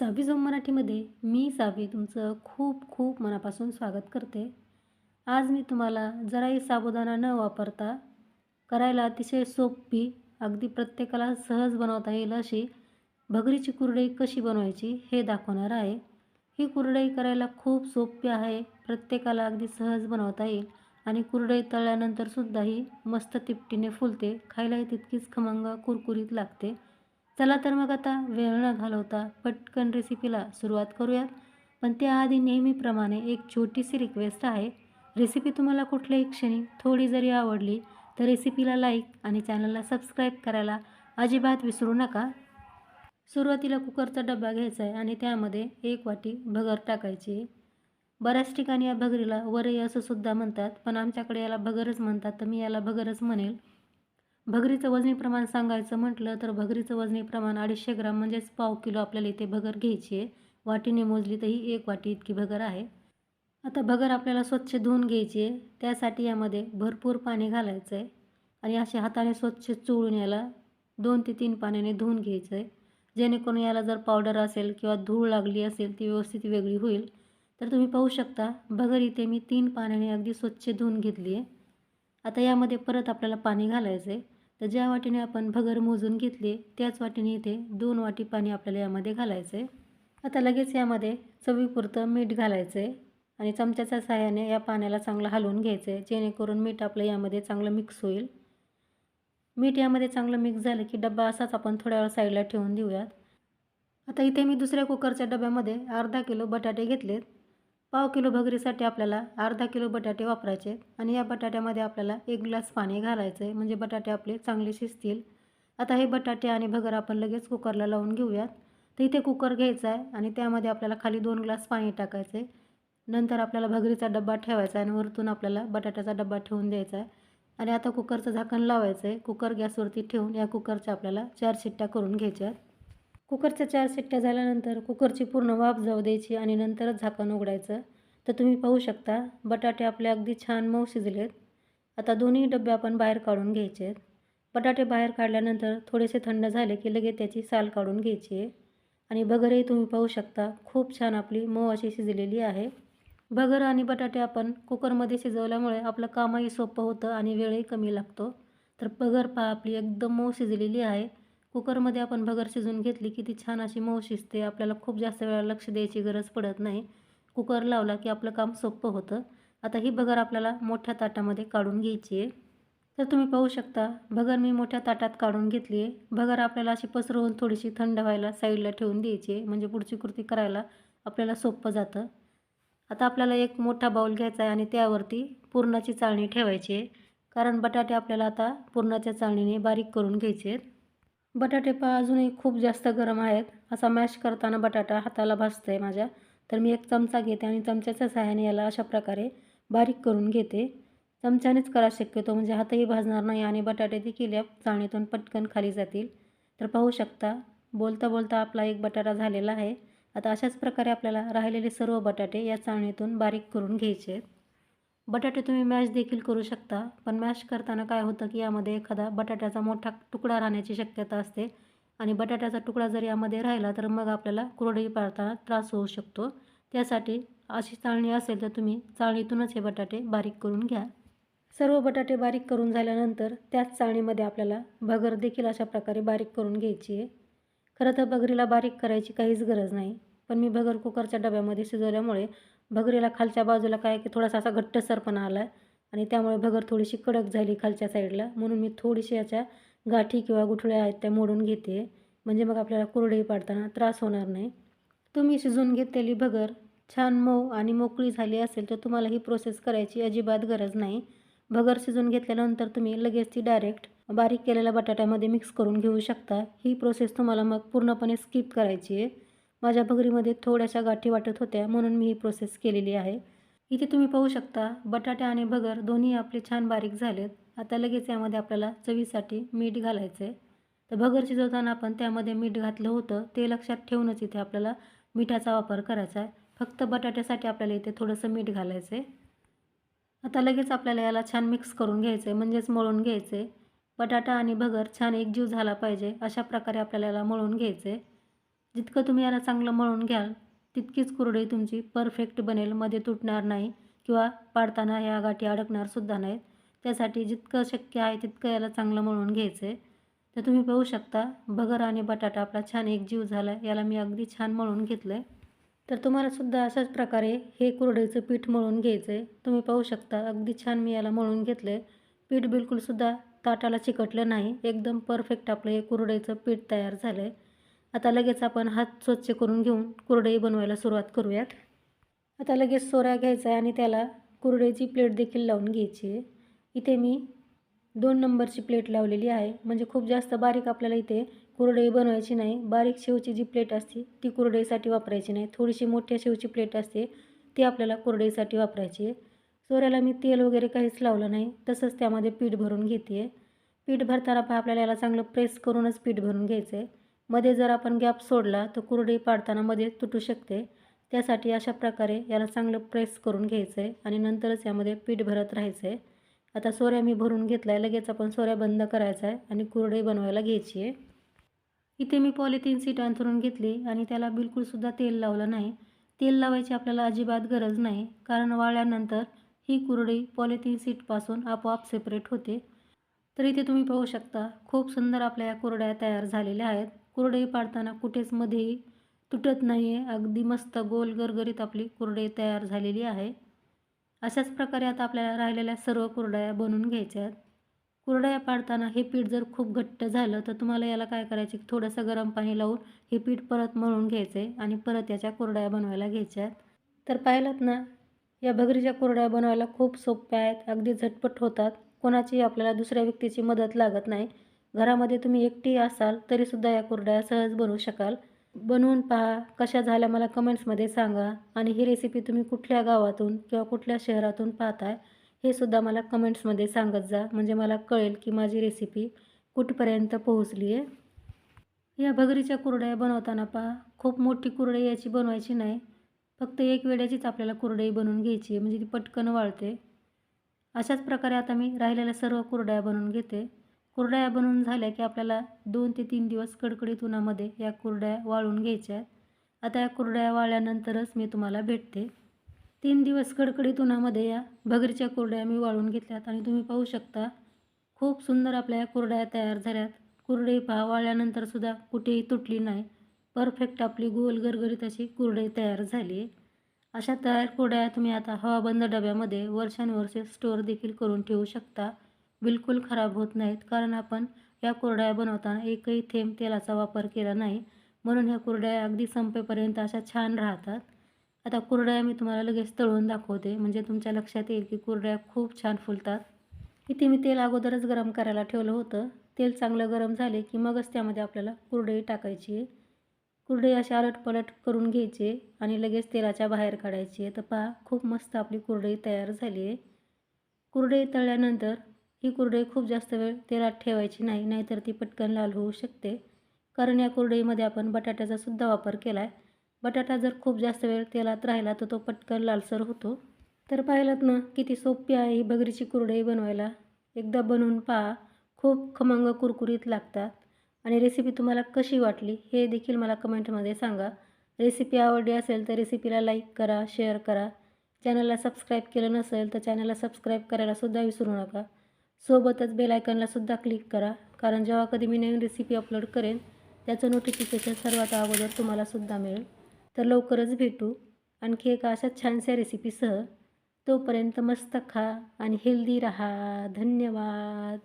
सहावी झोम मराठीमध्ये मी सावी तुमचं खूप खूप मनापासून स्वागत करते. आज मी तुम्हाला जराही साबुदाणा न वापरता करायला अतिशय सोपी अगदी प्रत्येकाला सहज बनवता येईल अशी भगरीची कुरडई कशी बनवायची हे दाखवणार आहे. ही कुरडई करायला खूप सोपी आहे प्रत्येकाला अगदी सहज बनवता येईल आणि कुरडई तळल्यानंतरसुद्धा ही मस्त तिपटीने फुलते खायलाही तितकीच खमंग कुरकुरीत लागते. चला तर मग आता वेळ न घालवता पटकन रेसिपीला सुरुवात करूयात. पण त्याआधी नेहमीप्रमाणे एक छोटीशी रिक्वेस्ट आहे. रेसिपी तुम्हाला कुठल्याही क्षणी थोडी जरी आवडली तर रेसिपीला लाईक आणि चॅनलला सबस्क्राईब करायला अजिबात विसरू नका. सुरुवातीला कुकरचा डबा घ्यायचा आहे आणि त्यामध्ये एक वाटी भगर टाकायची. बऱ्याच ठिकाणी या भगरीला वरई असं सुद्धा म्हणतात पण आमच्याकडे याला भगरच म्हणतात तर मी याला भगरच म्हणेल. भगरीचं वजनी प्रमाण सांगायचं म्हटलं तर भगरीचं वजनी प्रमाण अडीचशे ग्राम म्हणजेच पाव किलो आपल्याला इथे भगर घ्यायची आहे. वाटीने मोजली तर ही एक वाटी इतकी भगर आहे. आता भगर आपल्याला स्वच्छ धुवून घ्यायची आहे. त्यासाठी यामध्ये भरपूर पाणी घालायचं आहे. आणि असे हाताने स्वच्छ चोळून याला दोन ते तीन पाण्याने धुवून घ्यायचं आहे. जेणेकरून याला जर पावडर असेल किंवा धूळ लागली असेल ती व्यवस्थित वेगळी होईल. तर तुम्ही पाहू शकता भगर इथे मी तीन पाण्याने अगदी स्वच्छ धुवून घेतली आहे. आता यामध्ये परत आपल्याला पाणी घालायचं आहे. तर ज्या वाटीने आपण भगर मोजून घेतली त्याच वाटीने इथे दोन वाटी पाणी आपल्याला यामध्ये घालायचं आहे आता लगेच यामध्ये चवीपुरतं मीठ घालायचं आहे आणि चमच्याच्या सहाय्याने या पाण्याला चांगलं हलवून घ्यायचं आहे जेणेकरून मीठ आपलं यामध्ये चांगलं मिक्स होईल. मीठ यामध्ये चांगलं मिक्स झालं की डबा असाच आपण थोड्या वेळ साईडला ठेवून देऊयात. आता इथे मी दुसऱ्या कुकरच्या डब्यामध्ये अर्धा किलो बटाटे घेतलेत. पाव किलो भगरीसाठी आपल्याला अर्धा किलो बटाटे वापरायचे आणि या बटाट्यामध्ये आपल्याला एक ग्लास पाणी घालायचं आहे म्हणजे बटाटे आपले चांगले शिजतील. आता हे बटाटे आणि भगर आपण लगेच कुकरला लावून घेऊयात. तर इथे कुकर घ्यायचा आहे आणि त्यामध्ये आपल्याला खाली दोन ग्लास पाणी टाकायचं. आहे नंतर आपल्याला भगरीचा डब्बा ठेवायचा आहे आणि वरतून आपल्याला बटाट्याचा डब्बा ठेवून द्यायचा आहे. आणि आता कुकरचं झाकण लावायचं आहे. कुकर गॅसवरती ठेवून या कुकरच्या आपल्याला चार शिट्ट्या करून घ्यायच्या आहेत. कुकरच्या चार शिट्ट्या झाल्यानंतर कुकरची पूर्ण वाफ जाऊ द्यायची आणि नंतरच झाकण उघडायचं. तर तुम्ही पाहू शकता बटाटे आपले अगदी छान मऊ शिजलेत. आता दोन्ही डबे आपण बाहेर काढून घ्यायचे आहेत. बटाटे बाहेर काढल्यानंतर थोडेसे थंड झाले की लगेच त्याची साल काढून घ्यायची आहे. आणि बगरही तुम्ही पाहू शकता खूप छान आपली मऊ अशी शिजलेली आहे. बगर आणि बटाटे आपण कुकरमध्ये शिजवल्यामुळे आपलं कामही सोपं होतं आणि वेळही कमी लागतो. तर बगर पहा आपली एकदम मऊ शिजलेली आहे. कुकरमध्ये आपण भगर शिजून घेतली की ती छान अशी मऊ शिजते. आपल्याला खूप जास्त वेळा लक्ष द्यायची गरज पडत नाही. कुकर लावला की आपलं काम सोपं होतं. आता ही भगर आपल्याला मोठ्या ताटामध्ये काढून घ्यायची आहे. तर तुम्ही पाहू शकता भगर मी मोठ्या ताटात काढून घेतली आहे. भगर आपल्याला अशी पसरवून थोडीशी थंड व्हायला साईडला ठेवून द्यायची आहे. म्हणजे पुढची कृती करायला आपल्याला सोपं जातं. आता आपल्याला एक मोठा बाऊल घ्यायचा आहे आणि त्यावरती पुरणाची चाळणी ठेवायची आहे. कारण बटाटे आपल्याला आता पुरणाच्या चाळणीने बारीक करून घ्यायचे आहेत. बटाटे पहा अजूनही खूप जास्त गरम आहेत. असा मॅश करताना बटाटा हाताला भाजतो आहे माझ्या. तर मी एक चमचा घेते आणि चमच्याच्या सहाय्याने याला अशा प्रकारे बारीक करून घेते. चमच्यानेच करा शक्यतो म्हणजे हातही भाजणार नाही आणि बटाटे देखील या चाळणीतून पटकन खाली जातील. तर पाहू शकता बोलता बोलता आपला एक बटाटा झालेला आहे. आता अशाच प्रकारे आपल्याला राहिलेले सर्व बटाटे या चाळणीतून बारीक करून घ्यायचे आहेत. बटाटे तुम्ही मॅश देखील करू शकता. पण मॅश करताना काय होतं की यामध्ये एखादा बटाट्याचा मोठा तुकडा राहण्याची शक्यता असते. आणि बटाट्याचा तुकडा जर यामध्ये राहिला तर मग आपल्याला कुरडई पाळताना त्रास होऊ शकतो. त्यासाठी अशी चाळणी असेल तर तुम्ही चाळणीतूनच हे बटाटे बारीक करून घ्या. सर्व बटाटे बारीक करून झाल्यानंतर त्याच चाळणीमध्ये आपल्याला भगर देखील अशा प्रकारे बारीक करून घ्यायची आहे. खरं तर बगरीला बारीक करायची काहीच गरज नाही. पण मी भगर कुकरच्या डब्यामध्ये शिजवल्यामुळे भगरीला खालच्या बाजूला काय की थोडासा असा घट्टसरपणा आला आणि त्यामुळे भगर थोडीशी कडक झाली खालच्या साईडला. म्हणून मी थोडीशी याच्या गाठी किंवा गुठळ्या आहेत त्या मोडून घेते. म्हणजे मग आपल्याला कुरडई पाडताना त्रास होणार नाही. तुम्ही शिजवून घेतलेली भगर छान मऊ आणि मोकळी झाली असेल तर तुम्हाला ही प्रोसेस करायची अजिबात गरज नाही. भगर शिजवून घेतल्यानंतर तुम्ही लगेच ती डायरेक्ट बारीक केलेल्या बटाट्यामध्ये मिक्स करून घेऊ शकता. ही प्रोसेस तुम्हाला मग पूर्णपणे स्किप करायची आहे. माझ्या भगरीमध्ये थोड्याशा गाठी वाटत होत्या म्हणून मी ही प्रोसेस केलेली आहे. इथे तुम्ही पाहू शकता बटाटे आणि भगर दोन्ही आपले छान बारीक झालेत. आता लगेच यामध्ये आपल्याला चवीसाठी मीठ घालायचं आहे तर भगर शिजवताना आपण त्यामध्ये मीठ घातलं होतं ते लक्षात ठेवूनच इथे आपल्याला मिठाचा वापर करायचा आहे फक्त बटाट्यासाठी आपल्याला इथे थोडंसं मीठ घालायचं आहे आता लगेच आपल्याला याला छान मिक्स करून घ्यायचं आहे म्हणजेच मळून घ्यायचं आहे बटाटा आणि भगर छान एकजीव झाला पाहिजे अशा प्रकारे आपल्याला याला मळून घ्यायचं आहे जितकं तुम्ही याला चांगलं मळून घ्याल तितकीच कुरडई तुमची परफेक्ट बनेल मध्ये तुटणार नाही किंवा पाडताना ह्या गाठी अडकणार सुद्धा नाहीत. त्यासाठी जितकं शक्य आहे तितकं याला चांगलं मळून घ्यायचं आहे. तर तुम्ही पाहू शकता भगर आणि बटाटा आपला छान एक जीव झाला याला मी अगदी छान मळून घेतलं आहे तर तुम्हालासुद्धा अशाच प्रकारे हे कुरडईचं पीठ मळून घ्यायचं आहे तुम्ही पाहू शकता अगदी छान मी याला मळून घेतलं आहे पीठ बिलकुलसुद्धा ताटाला चिकटलं नाही एकदम परफेक्ट आपलं हे कुरडईचं पीठ तयार झालं आहे आता लगेच आपण हात स्वच्छ करून घेऊन कुरडई बनवायला सुरुवात करूयात. आता लगेच सोऱ्या घ्यायचा आहे आणि त्याला कुरडईची प्लेट देखील लावून घ्यायची आहे. इथे मी दोन नंबरची प्लेट लावलेली आहे. म्हणजे खूप जास्त बारीक आपल्याला इथे कुरडई बनवायची नाही. बारीक शेवची जी प्लेट असते ती कुरडईसाठी वापरायची नाही. थोडीशी मोठ्या शेवची प्लेट असते ती आपल्याला कुरडईसाठी वापरायची आहे. सोऱ्याला मी तेल वगैरे काहीच लावलं नाही. तसंच त्यामध्ये पीठ भरून घेते. आहे पीठ भरताना पण आपल्याला याला चांगलं प्रेस करूनच पीठ भरून घ्यायचं आहे मध्ये जर आपण गॅप सोडला तर कुरडी पाडताना मध्ये तुटू शकते. त्यासाठी अशा प्रकारे याला चांगलं प्रेस करून घ्यायचं आहे आणि नंतरच यामध्ये पीठ भरत राहायचं आहे आता सोऱ्या मी भरून घेतला आहे लगेच आपण सोऱ्या बंद करायचा आहे आणि कुरडई बनवायला घ्यायची आहे इथे मी पॉलिथिन सीट अंथरून घेतली आणि त्याला बिलकुलसुद्धा तेल लावलं नाही. तेल लावायची आपल्याला अजिबात गरज नाही कारण वाळल्यानंतर ही कुरडई पॉलिथिन सीटपासून आपोआप सेपरेट होते. तर इथे तुम्ही पाहू शकता खूप सुंदर आपल्या या कुरड्या तयार झालेल्या आहेत. कुरडई पाडताना कुठेच मध्येही तुटत नाही आहे अगदी मस्त गोल गरगरीत आपली कुरडई तयार झालेली आहे. अशाच प्रकारे आता आपल्याला राहिलेल्या सर्व कुरडया बनवून घ्यायच्या आहेत. कुरडया पाडताना हे पीठ जर खूप घट्ट झालं तर तुम्हाला याला काय करायचे? थोडंसं गरम पाणी लावून हे पीठ परत मळून घ्यायचं आहे आणि परत याच्या कुरडया बनवायला घ्यायच्या आहेत. तर पाहिलात ना या भगरीच्या कुरड्या बनवायला खूप सोप्या आहेत. अगदी झटपट होतात. कोणाची आपल्याला दुसऱ्या व्यक्तीची मदत लागत नाही. घरामध्ये तुम्ही एकटी असाल तरीसुद्धा या कुरड्या सहज बनवू शकाल. बनवून पहा कशा झाल्या मला कमेंट्समध्ये सांगा. आणि ही रेसिपी तुम्ही कुठल्या गावातून किंवा कुठल्या शहरातून पाहताय हे सुद्धा मला कमेंट्समध्ये सांगत जा. म्हणजे मला कळेल की माझी रेसिपी कुठपर्यंत पोहोचली आहे या भगरीच्या कुरड्या बनवताना पहा. खूप मोठी कुरडई याची बनवायची नाही. फक्त एक वेड्याचीच आपल्याला कुरडई बनवून घ्यायची आहे म्हणजे ती पटकन वाळते. अशाच प्रकारे आता मी राहिलेल्या सर्व कुरड्या बनवून घेते. कुरड्या बनवून झाल्या की आपल्याला दोन ते तीन दिवस कडकडीत उन्हामध्ये या कुरड्या वाळून घ्यायच्या आहेत. आता या कुरड्या वाळल्यानंतरच मी तुम्हाला भेटते. तीन दिवस कडकडीत उन्हामध्ये या भगरीच्या कुरड्या मी वाळून घेतल्यात आणि तुम्ही पाहू शकता खूप सुंदर आपल्या या कुरड्या तयार झाल्यात. कुरडई पहा वाळल्यानंतरसुद्धा कुठेही तुटली नाही. परफेक्ट आपली गोल गरगरीत अशी कुरडई तयार झाली आहे. अशा तयार कुरड्या तुम्ही आता हवाबंद डब्यामध्ये वर्षानुवर्षे स्टोअर देखील करून ठेवू शकता. बिलकुल खराब होत नाहीत. कारण आपण या कुरड्या बनवताना एकही थेंब तेलाचा वापर केला नाही. म्हणून ह्या कुरड्या अगदी संपेपर्यंत अशा छान राहतात. आता कुरड्या मी तुम्हाला लगेच तळून दाखवते. म्हणजे तुमच्या लक्षात येईल की कुरड्या खूप छान फुलतात. इथे मी तेल अगोदरच गरम करायला ठेवलं होतं. तेल चांगलं गरम झाले की मगच त्यामध्ये आपल्याला कुरडई टाकायची आहे. कुरडई अशी आलटपलट करून घ्यायची आणि लगेच तेलाच्या बाहेर काढायची आहे. तर पहा खूप मस्त आपली कुरडई तयार झाली आहे. कुरडई तळल्यानंतर ही कुरडई खूप जास्त वेळ तेलात ठेवायची नाही नाहीतर ती पटकन लाल होऊ शकते. कारण या कुरडईमध्ये आपण बटाट्याचा सुद्धा वापर केला आहे बटाटा जर खूप जास्त वेळ तेलात राहिला तर तो पटकन लालसर होतो. तर पाहिलात ना किती सोपी आहे ही बगरीची कुरडई बनवायला. एकदा बनवून पहा खूप खमंग कुरकुरीत लागतात. आणि रेसिपी तुम्हाला कशी वाटली हे देखील मला कमेंटमध्ये सांगा. रेसिपी आवडली असेल तर रेसिपीला लाईक करा शेअर करा. चॅनलला सबस्क्राईब केलं नसेल तर चॅनलला सबस्क्राईब करायलासुद्धा विसरू नका. सोबतच बेलायकनला सुद्धा क्लिक करा. कारण जेव्हा कधी मी नवीन रेसिपी अपलोड करेन त्याचं नोटिफिकेशन सर्वात अगोदर तुम्हालासुद्धा मिळेल. तर लवकरच भेटू. आणखी एका अशा छानशा रेसिपीसह तोपर्यंत मस्त खा आणि हेल्दी रहा. धन्यवाद.